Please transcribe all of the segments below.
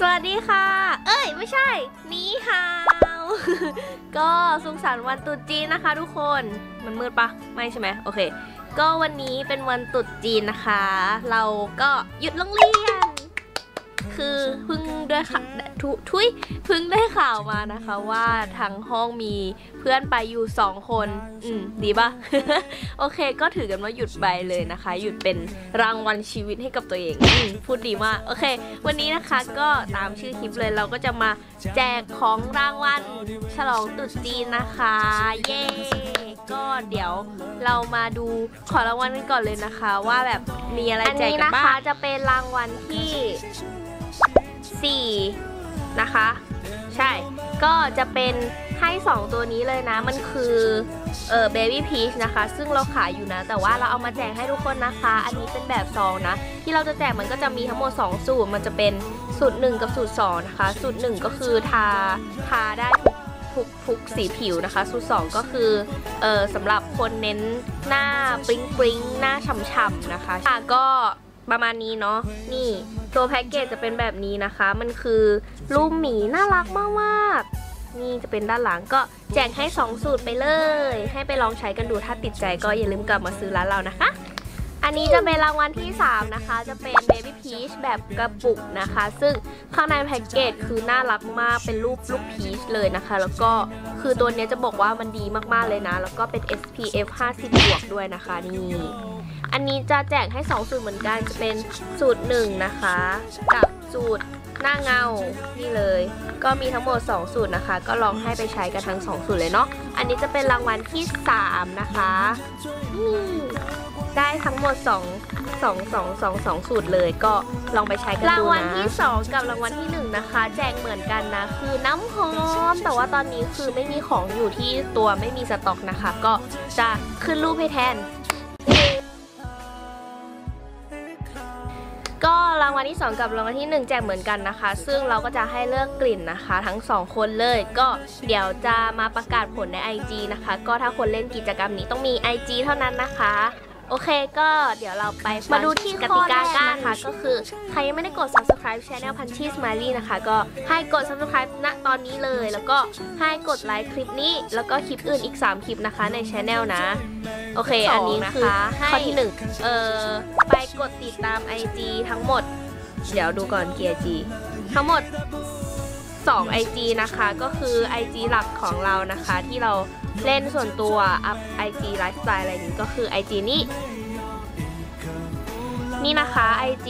สวัสดีค่ะ เอ้ย ไม่ใช่ นี่ฮาว ก็สุขสันต์วันตรุษจีนนะคะ ทุกคน มันมืดปะ ไม่ใช่ไหม โอเค ก็วันนี้เป็นวันตรุษจีนนะคะ เราก็หยุดโรงเรียน คือเพิ่งด้วยค่ะทุทุยเพิ่งได้ข่าวมานะคะว่าทางห้องมีเพื่อนไปอยู่สองคน อืมดีปะโอเค ก็ถือกันว่าหยุดไปเลยนะคะ หยุดเป็นรางวัลชีวิตให้กับตัวเองอมพูดดีมาก โอเค วันนี้นะคะก็ตามชื่อคลิปเลยเราก็จะมา แจกของรางวัลฉลองตรุษจีนนะคะ เย้ก็เดี๋ยวเรามาดูขอรางวัลกันก่อนเลยนะคะ ว่าแบบมีอะไรแจกกันบ้างอันนี้นะคะจะเป็นรางวัลที่ 4 นะคะ ใช่ก็จะเป็น ให้ 2 ตัวนี้เลยนะ มันคือเออเบบี้พีชนะคะ ซึ่งเราขายอยู่นะ แต่ว่าเราเอามาแจกให้ทุกคนนะคะ อันนี้เป็นแบบซองนะ ที่เราจะแจกมันก็จะมีทั้งหมด 2 สูตร มันจะเป็นสูตร 1 กับสูตร 2 นะคะ สูตร 1 ก็คือทาทาได้ทุกทุกสีผิวนะคะ สูตร 2 ก็คือเออสำหรับคนเน้นหน้าปริ้งปริ้งหน้าฉ่ำๆนะคะค่ะก็ประมาณนี้เนาะนี่ตัวแพ็กเกจจะเป็นแบบนี้นะคะ มันคือรูปหมีน่ารักมากๆ นี่จะเป็นด้านหลังก็แจกให้ 2 สูตรไปเลย ให้ไปลองใช้กันดูถ้าติดใจก็อย่าลืมกลับมาซื้อร้านเรานะคะ อันนี้จะเป็นรางวัลที่ 3 นะคะ จะเป็น Baby Peach แบบกระปุกนะคะ ซึ่งข้างในแพ็กเกจคือน่ารักมากเป็นรูปลูกพีชเลยนะคะ แล้วก็คือตัวนี้จะบอกว่ามันดีมากๆเลยนะ แล้วก็เป็น SPF 50บวกด้วยนะคะนี่อันนี้จะแจกให้ 2 สูตรเหมือนกันจะเป็นสูตร 1 นะคะ กับสูตร หน้าเงา นี่เลย ก็มีทั้งหมด 2 สูตรนะคะ ก็ลองให้ไปใช้กันทั้ง 2 สูตรเลยเนาะ อันนี้จะเป็นรางวัลที่ 3 นะคะได้ทั้งหมด 2 2 2 2 2 สูตรเลยก็ลองไปใช้กันดูนะ รางวัลที่ 2 กับรางวัลที่ 1 นะคะ แจกเหมือนกันนะ คือน้ำหอม แต่ว่าตอนนี้คือไม่มีของอยู่ที่ตัวไม่มีสต็อกนะคะ ก็จะขึ้นรูปให้แทน รางวัลที่ 2 กับรางวัลที่ 1 แจกเหมือนกันนะคะ ซึ่งเราก็จะให้เลือกกลิ่นนะคะ ทั้ง 2 คนเลย ก็เดี๋ยวจะมาประกาศผลใน IG นะคะ ก็ถ้าคนเล่นกิจกรรมนี้ต้องมี IG เท่านั้นนะคะ โอเคก็เดี๋ยวเราไปฟังมาดูที่กข้ติอแรกากกันนะนะคะ ก็คือใครยังไม่ได้กด subscribe channel Punchy Smiley นะคะ ก็ให้กด subscribe ณตอนนี้เลย แล้วก็ให้กดไลค์คลิปนี้ แล้วก็คลิปอื่นอีก 3 คลิปนะคะใน channel นะ โอเค อันนี้คือข้อที่1เออไปกดติดตาม IG ทั้งหมด เดี๋ยวดูก่อนกี่ IG ทั้งหมด 2 IG นะคะ ก็คือ IG หลักของเรานะคะ ที่เราเล่นส่วนตัวอัพ IG ไลฟ์สไตล์อะไรอย่างนี้ก็คือ IG นี้ นี่นะคะ IG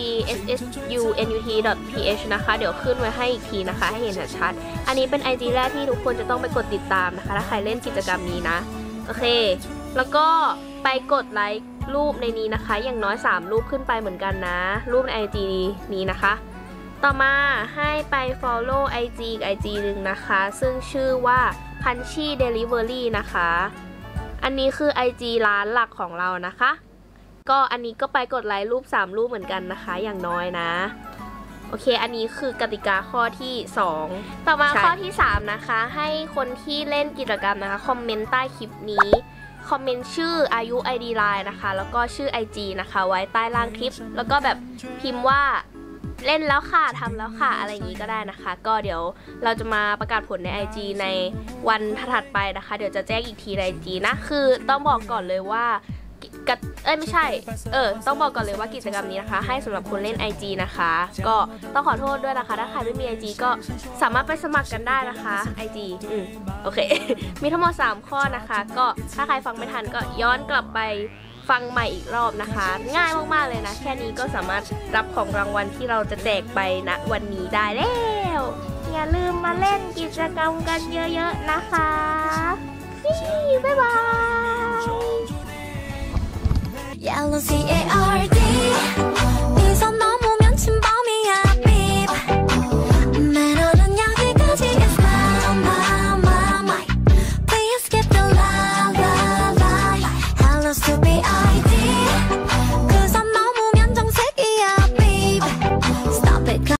ssunut.ph นะคะ เดี๋ยวขึ้นไว้ให้อีกทีนะคะ ให้เห็นชัดๆอันนี้เป็น IG แรกที่ทุกคนจะต้องไปกดติดตามนะคะ ถ้าใครเล่นกิจกรรมนี้นะ โอเค แล้วก็ไปกดไลค์รูปในนี้นะคะ อย่างน้อย 3 รูปขึ้นไปเหมือนกันนะ รูปใน IG นี้นะคะ ต่อมาให้ไป follow IG อีก IG หนึ่งนะคะ ซึ่งชื่อว่า Punchy Delivery นะคะ อันนี้คือ IG ร้านหลักของเรานะคะ ก็อันนี้ก็ไปกดไลค์รูป 3 รูปเหมือนกันนะคะ อย่างน้อยนะโอเค อันนี้คือกติกาข้อที่ 2 ต่อมาใช่ข้อที่ 3 นะคะ ให้คนที่เล่นกิจกรรมนะคะ คอมเมนต์ใต้คลิปนี้ คอมเมนต์ชื่ออายุ ID Line นะคะ แล้วก็ชื่อ IG นะคะ ไว้ใต้ล่างคลิป แล้วก็แบบพิมพ์ว่าเล่นแล้วค่ะทำแล้วค่ะ อะไรอย่างนี้ก็ได้นะคะ ก็เดี๋ยวเราจะมาประกาศผลใน IG ในวันถัดไปนะคะ เดี๋ยวจะแจ้งอีกทีใน IG นะ คือต้องบอกก่อนเลยว่า กัเอ้ยไม่ใช่ เออ ต้องบอกก่อนเลยว่ากิจกรรมนี้นะคะ ให้สำหรับคนเล่น IG นะคะ ก็ต้องขอโทษด้วยนะคะ ถ้าใครไม่มี IG ก็สามารถไปสมัครกันได้นะคะ IG อืมโอเค มีทั้งหมด 3 ข้อนะคะ ก็ถ้าใครฟังไม่ทันก็ย้อนกลับไปฟังใหม่อีกรอบนะคะ ง่ายมากๆเลยนะ แค่นี้ก็สามารถรับของรางวัลที่เราจะแจกไปณวันนี้ได้แล้วอย่าลืมมาเล่นกิจกรรมกันเยอะๆนะคะ บ๊ายบาย Yellow C-A-R-D